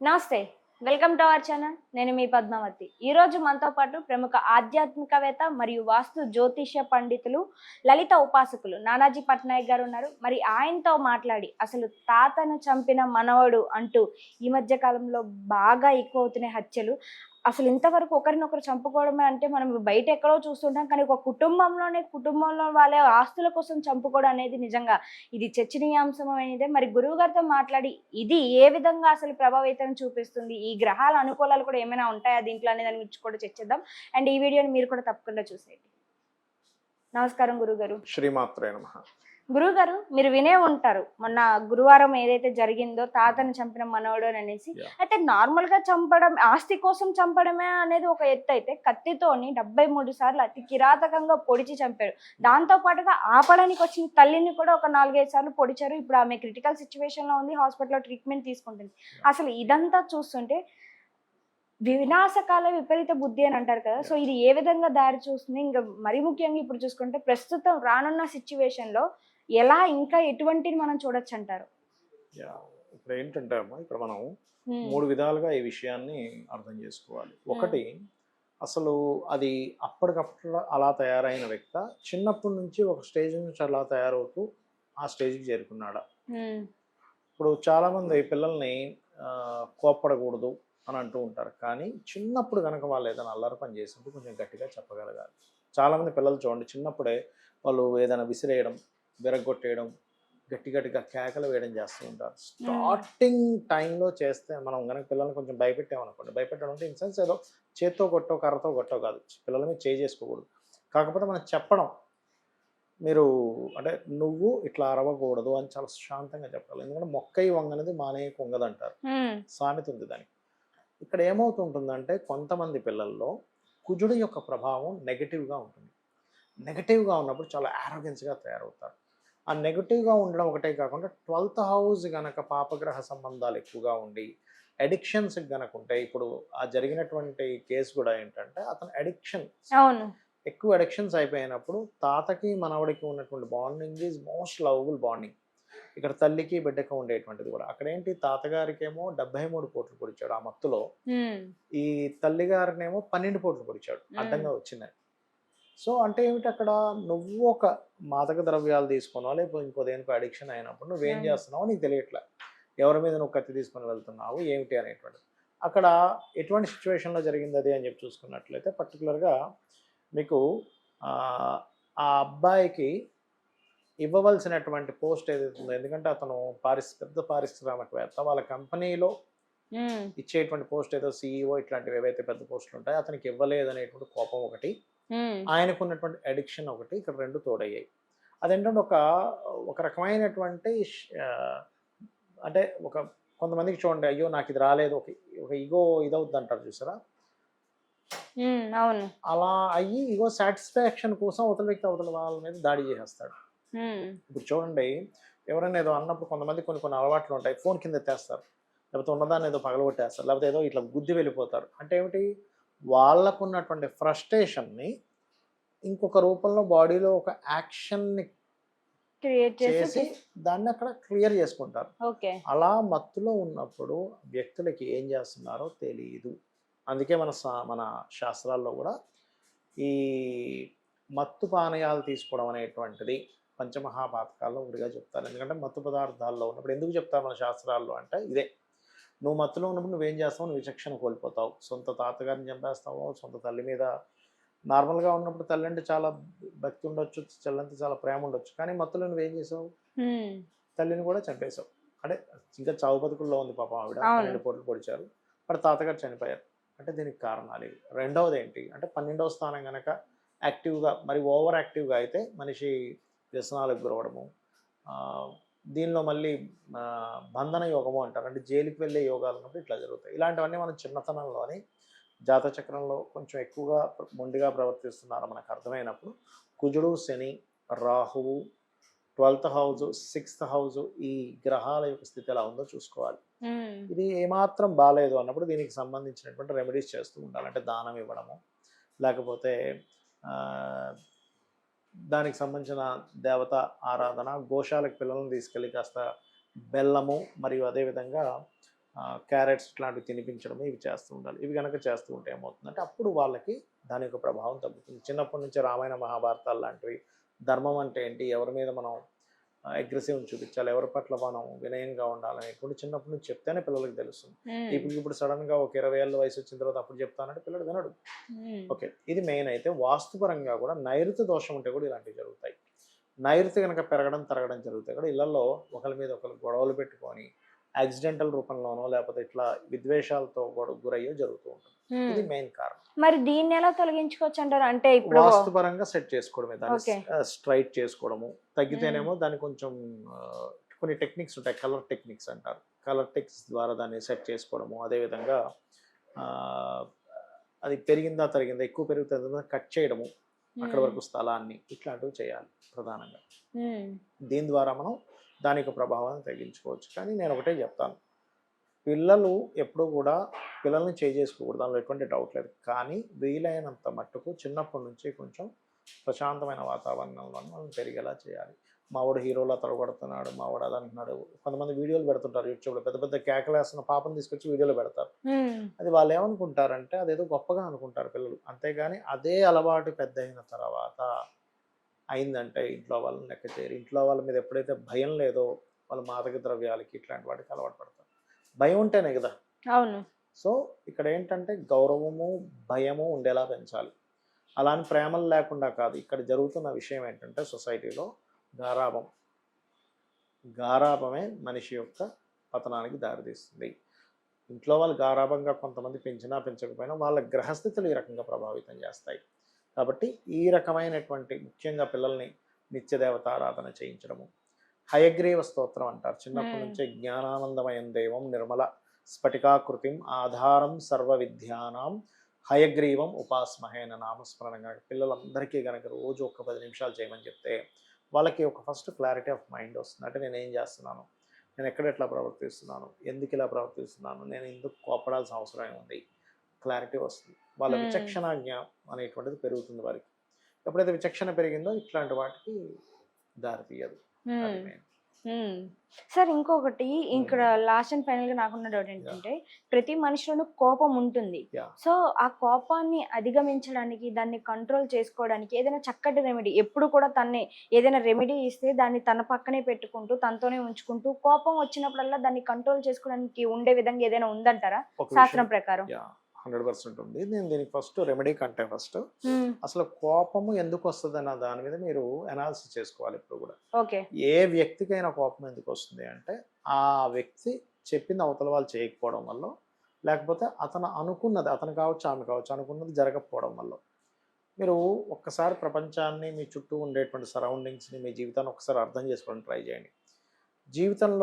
నమస్తే welcome to our channel. నేను మీ పద్మావతి. ఈరోజు మనతో పాటు ప్రముఖ ఆధ్యాత్మికవేత్త మరియు వాస్తు జ్యోతిష్య పండితులు లలిత ఉపాసకులు నానాజీ పట్నాయక్ గారు ఉన్నారు. మరి ఆయనతో మాట్లాడి అసలు తాతను చంపిన మనవడు అంటూ ఈ మధ్య కాలంలో బాగా ఎక్కువ అవుతున్నాయి హత్యలు అసలు ఇంతవరకు ఒకరినొకరు చంపుకోవడమే అంటే మనం బయట ఎక్కడో చూస్తుంటాం కానీ ఒక కుటుంబంలోనే కుటుంబంలో వాళ్ళ ఆస్తుల కోసం చంపుకోవడం అనేది నిజంగా ఇది చర్చనీయాంశమైనదే. మరి గురువు గారితో మాట్లాడి ఇది ఏ విధంగా అసలు ప్రభావితం చూపిస్తుంది? ఈ గ్రహాల అనుకూలాలు కూడా ఏమైనా ఉంటాయా? దీంట్లో అనే దాని గురించి కూడా చర్చిద్దాం. అండ్ ఈ వీడియోని మీరు కూడా తప్పకుండా చూసేయండి. నమస్కారం గురువు గారు శ్రీమాత్రే నమ. గురువు గారు మీరు వినే ఉంటారు. మొన్న గురువారం ఏదైతే జరిగిందో తాతను చంపిన మనవడు అని అనేసి. అయితే నార్మల్గా చంపడం ఆస్తి కోసం చంపడమే అనేది ఒక ఎత్తు అయితే కత్తితోని డెబ్బై మూడు సార్లు అతి కిరాతకంగా పొడిచి చంపారు దాంతో పాటుగా ఆపడానికి వచ్చిన తల్లిని కూడా ఒక నాలుగైదు సార్లు పొడిచారు. ఇప్పుడు ఆమె క్రిటికల్ సిచ్యువేషన్లో ఉంది హాస్పిటల్లో ట్రీట్మెంట్ తీసుకుంటుంది. అసలు ఇదంతా చూస్తుంటే వినాశకాల విపరీత బుద్ధి అని అంటారు కదా. సో ఇది ఏ విధంగా దారి చూస్తుంది? ఇంకా మరీ ముఖ్యంగా ఇప్పుడు చూసుకుంటే ప్రస్తుతం రానున్న సిచ్యువేషన్లో ఎలా ఇంకా ఎటువంటిని మనం చూడొచ్చు అంటారు ఇప్పుడు ఏంటంటే అమ్మా ఇక్కడ మనం. మూడు విధాలుగా ఈ విషయాన్ని అర్థం చేసుకోవాలి. ఒకటి అసలు అది అప్పటికప్పుడు అలా తయారైన వ్యక్త చిన్నప్పటి నుంచి ఒక స్టేజ్ నుంచి అలా తయారవుతూ ఆ స్టేజ్కి చేరుకున్నాడా. ఇప్పుడు చాలామంది పిల్లల్ని కోప్పడకూడదు అని అంటూ ఉంటారు. కానీ చిన్నప్పుడు కనుక వాళ్ళు ఏదైనా అల్లరి పని చేసినప్పుడు కొంచెం గట్టిగా చెప్పగలగాలి. చాలామంది పిల్లలు చూడండి చిన్నప్పుడే వాళ్ళు ఏదైనా విసిరేయడం విరగొట్టేయడం గట్టి గట్టిగా కేకలు వేయడం చేస్తూ ఉంటారు. స్టార్టింగ్ టైంలో చేస్తే మనం కనుక పిల్లల్ని కొంచెం భయపెట్టామనుకోండి భయపెట్టడం అంటే ఇన్ సెన్స్ ఏదో చేత్తో కొట్టో కర్రతో కొట్టో కాదు. పిల్లల మీద చేయి చేసుకోకూడదు. కాకపోతే మనం చెప్పడం మీరు అంటే నువ్వు ఇట్లా అరవకూడదు అని చాలా శాంతంగా చెప్పాలి. ఎందుకంటే మొక్కయి వంగనది మానే కొంగదంటారు. Hmm. సామెత ఉంది దానికి. ఇక్కడ ఏమవుతుంటుందంటే కొంతమంది పిల్లల్లో కుజుడు యొక్క ప్రభావం నెగటివ్గా ఉంటుంది. నెగటివ్గా ఉన్నప్పుడు చాలా ఆరోగెన్స్గా తయారవుతారు. ఆ నెగటివ్గా ఉండడం ఒకటే కాకుండా ట్వెల్త్ హౌస్ గనక పాపగ్రహ సంబంధాలు ఎక్కువగా ఉండి అడిక్షన్స్ గనక ఉంటాయి ఇప్పుడు ఆ జరిగినటువంటి కేసు కూడా ఏంటంటే అతను అడిక్షన్ అవును. ఎక్కువ అడిక్షన్స్ అయిపోయినప్పుడు తాతకి మనవడికి ఉన్నటువంటి bonding is most lovable bonding ఇక్కడ తల్లికి బిడ్డకి ఉండేటువంటిది కూడా. అక్కడ ఏంటి? తాతగారికి ఏమో డెబ్బై మూడు కోట్లు పొడిచాడు ఆ మత్తులో. ఈ తల్లి గారినేమో పన్నెండు కోట్లు పొడిచాడు. అడ్డంగా వచ్చిందని. సో అంటే ఏమిటి అక్కడ నువ్వు ఒక మాదక ద్రవ్యాలు తీసుకున్నావు లేకపోతే ఇంకో దేనికో అడిక్షన్ అయినప్పుడు నువ్వేం. చేస్తున్నావో నీకు తెలియట్లే ఎవరి మీద నువ్వు కత్తి తీసుకొని వెళ్తున్నావు ఏమిటి అనేటువంటిది అక్కడ ఎటువంటి సిచ్యువేషన్లో జరిగింది అది అని చెప్పి చూసుకున్నట్లయితే పర్టికులర్గా మీకు ఆ అబ్బాయికి ఇవ్వవలసినటువంటి పోస్ట్ ఏదైతే ఉందో ఎందుకంటే అతను పారిశ్ పెద్ద పారిశ్రామికవేత్త వాళ్ళ కంపెనీలో Hmm. ఇచ్చేటువంటి పోస్ట్ ఏదో సీఈఓ ఇట్లాంటివి ఏవైతే పెద్ద పోస్టులు ఉంటాయో అతనికి ఇవ్వలేదు అనేటువంటి కోపం ఒకటి. ఆయనకు ఉన్నటువంటి అడిక్షన్ ఒకటి ఇక్కడ రెండు తోడయ్యాయి. అదేంటంటే ఒక ఒక రకమైనటువంటి అంటే ఒక కొంతమందికి చూడండి అయ్యో నాకు ఇది రాలేదు ఒక ఒక ఈగో ఇదవుద్ది అంటారు చూసారా. అవును. అలా అయ్యి ఈగో సాటిస్ఫాక్షన్ కోసం అవతల వ్యక్తి అవతల వాళ్ళ మీద దాడి చేసేస్తాడు. ఇప్పుడు చూడండి ఎవరైనా ఏదో అన్నప్పుడు కొంతమంది కొన్ని కొన్ని అలవాట్లు ఉంటాయి ఫోన్ కింద ఎత్తేస్తారు లేకపోతే ఉన్నదాన్ని ఏదో పగలగొట్టేస్తారు లేకపోతే ఏదో ఇట్లా గుద్ది వెళ్ళిపోతారు. అంటే ఏమిటి? వాళ్ళకు ఉన్నటువంటి ఫ్రస్ట్రేషన్ని ఇంకొక రూపంలో బాడీలో ఒక యాక్షన్ని క్రియేట్ చేసి దాన్ని అక్కడ క్లియర్ చేసుకుంటారు. ఓకే. అలా మత్తులో ఉన్నప్పుడు వ్యక్తులకి ఏం చేస్తున్నారో తెలియదు అందుకే మన సా- మన శాస్త్రాల్లో కూడా ఈ మత్తు పానీయాలు తీసుకోవడం అనేటువంటిది పంచమహాపాతకాల్లో ఒకటిగా చెప్తారు. ఎందుకంటే మత్తు పదార్థాల్లో ఉన్నప్పుడు ఎందుకు చెప్తారు మన శాస్త్రాల్లో అంటే ఇదే. నువ్వు మత్తులో ఉన్నప్పుడు నువ్వేం చేస్తావు? నువ్వు విచక్షణ కోల్పోతావు. సొంత తాతగారిని చంపేస్తావు. సొంత తల్లి మీద నార్మల్గా ఉన్నప్పుడు తల్లి అంటే చాలా భక్తి ఉండొచ్చు చెల్లంతా చాలా ప్రేమ ఉండొచ్చు. కానీ మత్తులో నువ్వేం చేసావు. తల్లిని కూడా చంపేశావు అంటే ఇంకా చావు బతుకుల్లో ఉంది పాపం ఆవిడ. పన్నెండు పోట్లు పొడిచారు. మరి తాతగారు చనిపోయారు. అంటే దీనికి కారణాలు ఇవి. రెండవది ఏంటి అంటే పన్నెండవ స్థానం కనుక యాక్టివ్గా మరి ఓవర్ యాక్టివ్గా అయితే మనిషి వ్యసనాలకు గురవడము దీనిలో మళ్ళీ బంధన యోగము అంటారు. అంటే జైలుకి వెళ్ళే యోగాలు ఉన్నప్పుడు ఇట్లా జరుగుతాయి. ఇలాంటివన్నీ మనం చిన్నతనంలోని జాత చక్రంలో కొంచెం ఎక్కువగా మొండిగా ప్రవర్తిస్తున్నారు మనకు అర్థమైనప్పుడు కుజుడు శని రాహువు ట్వెల్త్ హౌస్ సిక్స్త్ హౌస్ ఈ గ్రహాల యొక్క స్థితి ఎలా ఉందో చూసుకోవాలి. ఇది ఏమాత్రం బాగాలేదు అన్నప్పుడు దీనికి సంబంధించినటువంటి రెమెడీస్ చేస్తూ ఉండాలి. అంటే దానం ఇవ్వడము లేకపోతే దానికి సంబంధించిన దేవత ఆరాధన గోశాలకు పిల్లలను తీసుకెళ్ళి కాస్త బెల్లము మరియు అదేవిధంగా క్యారెట్స్ ఇట్లాంటివి తినిపించడం ఇవి చేస్తూ ఉండాలి. ఇవి కనుక చేస్తూ ఉంటే ఏమవుతుందంటే అప్పుడు వాళ్ళకి దాని యొక్క ప్రభావం తగ్గుతుంది. చిన్నప్పటి నుంచి రామాయణ మహాభారతాలు లాంటివి ధర్మం అంటే ఏంటి ఎవరి మీద మనం అగ్రెసివ్ చూపించాలి. ఎవరి పట్ల మనం వినయంగా ఉండాలనేటువంటి చిన్నప్పటి నుంచి చెప్తేనే పిల్లలకి తెలుస్తుంది. ఇప్పుడు ఇప్పుడు సడన్గా ఒక ఇరవై ఏళ్ళ వయసు వచ్చిన తర్వాత అప్పుడు చెప్తానంటే పిల్లడు వినడు. ఓకే. ఇది మెయిన్ అయితే వాస్తుపరంగా కూడా నైరుతి దోషం ఉంటే కూడా ఇలాంటివి జరుగుతాయి. నైరుతి కనుక పెరగడం తరగడం జరుగుతాయి. కూడా ఇళ్ళలో ఒకరి మీద ఒకరు గొడవలు పెట్టుకొని యాక్సిడెంటల్ రూపంలోనో లేకపోతే ఇట్లా విద్వేషాలతో గురయ్యో జరుగుతూ ఉంటుంది. ఇది. మెయిన్ కారణం. మరి దీన్ని ఎలా తొలగించుకోవచ్చు అంటారు? అంటే ఇప్పుడు వాస్తుపరంగా సెట్ చేసుకోవడమే. దాన్ని స్ట్రైట్ చేసుకోవడము. తగ్గితేనేమో దాన్ని కొంచెం కొన్ని టెక్నిక్స్ ఉంటాయి. కలర్ టెక్నిక్స్ అంటారు. కలర్ టెక్నిక్స్ ద్వారా దాన్ని సెట్ చేసుకోవడము. అదేవిధంగా అది పెరిగిందా తరిగిందా ఎక్కువ పెరుగుతుందా కట్ చేయడము. అక్కడ వరకు స్థలాన్ని ఇట్లాంటివి చేయాలి. ప్రధానంగా. దీని ద్వారా మనం దాని యొక్క ప్రభావాన్ని తగ్గించుకోవచ్చు. కానీ నేను ఒకటే చెప్తాను. పిల్లలు ఎప్పుడూ కూడా పిల్లల్ని చేసుకోకూడదు. దానిలో ఎటువంటి డౌట్ లేదు. కానీ వీలైనంత మట్టుకు చిన్నప్పటి నుంచి కొంచెం ప్రశాంతమైన వాతావరణంలో మనం పెరిగేలా చేయాలి. మావాడు హీరోలా తొడగొడుతున్నాడు మావాడు అది అంటున్నాడు కొంతమంది వీడియోలు పెడుతుంటారు యూట్యూబ్లో. పెద్ద పెద్ద కేకలేస్తున్న పాపను తీసుకొచ్చి వీడియోలో పెడతారు. అది వాళ్ళు ఏమనుకుంటారంటే అదేదో గొప్పగా అనుకుంటారు పిల్లలు. అంతేగాని అదే అలవాటు పెద్ద అయిన తర్వాత అయిందంటే ఇంట్లో వాళ్ళని లెక్క చేయరు. ఇంట్లో వాళ్ళ మీద ఎప్పుడైతే భయం లేదో వాళ్ళ మాదక ద్రవ్యాలకి ఇట్లాంటి వాటికి అలవాటు పడతారు. భయం ఉంటేనే కదా? అవును. సో ఇక్కడ ఏంటంటే గౌరవము భయము ఉండేలా పెంచాలి. అలాని ప్రేమలు లేకుండా కాదు. ఇక్కడ జరుగుతున్న విషయం ఏంటంటే సొసైటీలో గారాభం. గారాభమే మనిషి యొక్క పతనానికి దారితీస్తుంది. ఇంట్లో వాళ్ళు గారాభంగా కొంతమంది పెంచినా పెంచకపోయినా వాళ్ళ గ్రహస్థితులు ఈ రకంగా ప్రభావితం చేస్తాయి. కాబట్టి ఈ రకమైనటువంటి ముఖ్యంగా పిల్లల్ని నిత్యదేవత ఆరాధన చేయించడము. హయగ్రీవ స్తోత్రం అంటారు. చిన్నప్పటి. నుంచే జ్ఞానానందమయం దేవం నిర్మల స్ఫటికాకృతిం ఆధారం సర్వ విద్యానాం హయగ్రీవం ఉపాస్మహేన నామస్మరణ కనుక పిల్లలందరికీ కనుక రోజు ఒక పది నిమిషాలు చేయమని చెప్తే వాళ్ళకి ఒక ఫస్ట్ క్లారిటీ ఆఫ్ మైండ్ వస్తుంది. అంటే నేను ఏం చేస్తున్నాను? నేను ఎక్కడ ఎట్లా ప్రవర్తిస్తున్నాను? ఎందుకు ఇలా ప్రవర్తిస్తున్నాను? నేను ఎందుకు కోపడాల్సిన అవసరం ఏముంది? క్లారిటీ వస్తుంది. వాళ్ళ Hmm. విచక్షణాజ్ఞ అనేటువంటిది పెరుగుతుంది వారికి. ఎప్పుడైతే విచక్షణ పెరిగిందో ఇట్లాంటి వాటికి దారి తీయదు. సార్ ఇంకొకటి ఇక్కడ లాస్ట్ అండ్ ఫైనల్గా నాకున్న డౌట్ ఏంటంటే ప్రతి మనిషిలోనూ కోపం ఉంటుంది. సో ఆ కోపాన్ని అధిగమించడానికి దాన్ని కంట్రోల్ చేసుకోవడానికి ఏదైనా చక్కటి రెమెడీ ఎప్పుడు కూడా తన్ని ఏదైనా రెమెడీ ఇస్తే దాన్ని తన పక్కనే పెట్టుకుంటూ తనతోనే ఉంచుకుంటూ కోపం వచ్చినప్పుడల్లా దాన్ని కంట్రోల్ చేసుకోవడానికి ఉండే విధంగా ఏదైనా ఉందంటారా? శాస్త్రం ప్రకారం. హండ్రెడ్ పర్సెంట్ ఉంది. నేను దీనికి ఫస్ట్ రెమెడీ కంటే ఫస్ట్. అసలు కోపము ఎందుకు వస్తుంది అన్న దాని మీద మీరు అనాలిసిస్ చేసుకోవాలి ఇప్పుడు కూడా. ఓకే. ఏ వ్యక్తికైనా కోపం ఎందుకు వస్తుంది అంటే ఆ వ్యక్తి చెప్పింది అవతల వాళ్ళు చేయకపోవడం వల్ల లేకపోతే అతను అనుకున్నది అతను కావచ్చు ఆమె కావచ్చు అనుకున్నది జరగకపోవడం వల్ల. మీరు ఒక్కసారి ప్రపంచాన్ని మీ చుట్టూ ఉండేటువంటి సరౌండింగ్స్ని మీ జీవితాన్ని ఒకసారి అర్థం చేసుకోవడానికి ట్రై చేయండి. జీవితంలో